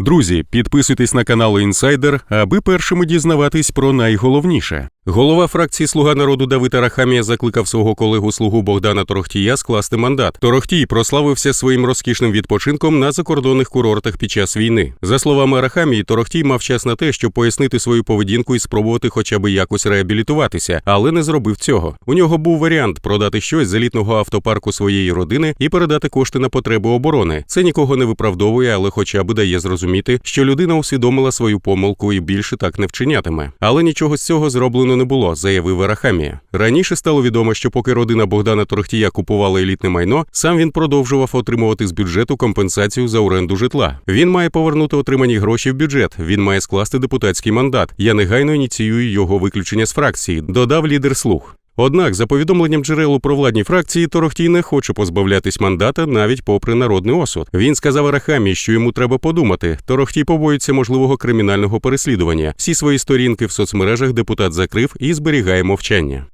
Друзі, підписуйтесь на канал Інсайдер, аби першими дізнаватись про найголовніше. Голова фракції Слуга народу Давид Арахамія закликав свого колегу слугу Богдана Торохтія скласти мандат. Торохтій прославився своїм розкішним відпочинком на закордонних курортах під час війни. За словами Арахамії, Торохтій мав час на те, щоб пояснити свою поведінку і спробувати хоча б якось реабілітуватися, але не зробив цього. У нього був варіант продати щось з елітного автопарку своєї родини і передати кошти на потреби оборони. Це нікого не виправдовує, але хоча б дає зрозуміти, що людина усвідомила свою помилку і більше так не вчинятиме. Але нічого з цього зроблено не було, заявив Арахамія. Раніше стало відомо, що поки родина Богдана Торохтія купувала елітне майно, сам він продовжував отримувати з бюджету компенсацію за оренду житла. Він має повернути отримані гроші в бюджет. Він має скласти депутатський мандат. Я негайно ініціюю його виключення з фракції, додав лідер слуг. Однак, за повідомленням джерел у провладній фракції, Торохтій не хоче позбавлятись мандата навіть попри народний осуд. Він сказав Арахамі, що йому треба подумати. Торохтій побоюється можливого кримінального переслідування. Всі свої сторінки в соцмережах депутат закрив і зберігає мовчання.